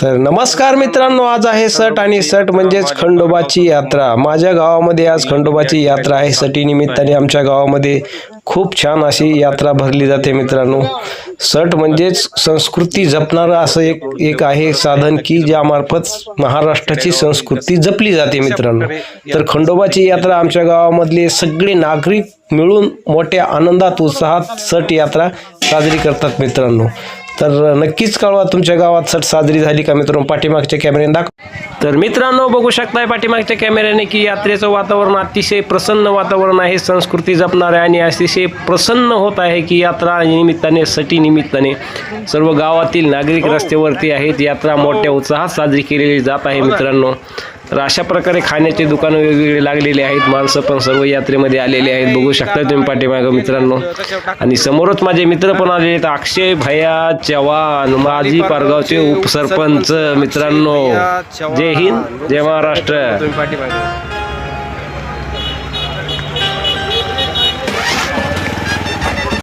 तर नमस्कार मित्रांनो आज आहे सट आणि सट म्हणजेच खंडोबाची यात्रा. माझ्या गावामध्ये आज खंडोबाची यात्रा आहे. सटी निमित्ताने आमच्या गावामध्ये खूप छान अशी यात्रा भरली जाते मित्रांनो. सट म्हणजेच संस्कृती जपणारं असं एक एक आहे साधन की ज्यामार्फत महाराष्ट्राची संस्कृती जपली जाते मित्रांनो. तर खंडोबाची यात्रा आमच्या गावामधले सगळे नागरिक मिळून मोठ्या आनंदात उत्साहात सट यात्रा साजरी करतात मित्रांनो. तर नक्कीच कळवा तुमच्या गावात सट साजरी झाली का मित्रांनो? पाठीमागच्या कॅमेऱ्याने दाखव. तर मित्रांनो बघू शकताय पाठीमागच्या कॅमेऱ्याने की यात्रेचं वातावरण अतिशय प्रसन्न वातावरण आहे संस्कृती जपणार आहे आणि अतिशय प्रसन्न होत आहे की यात्रा निमित्ताने सटी निमित्ताने सर्व गावातील नागरिक रस्त्यावरती आहेत. यात्रा मोठ्या उत्साहात साजरी केलेली जात आहे मित्रांनो. तर अशा प्रकारे खाण्याचे दुकानं वेगवेगळे लागलेले आहेत. माणसं पण सर्व यात्रेमध्ये आलेले आहेत. बघू शकता तुम्ही पाठीमागं मित्रांनो. आणि समोरच माझे मित्र पण आलेले आहेत. अक्षय भैया चव्हाण माजी पारगावचे उपसरपंच मित्रांनो. जय हिंद जय महाराष्ट्र.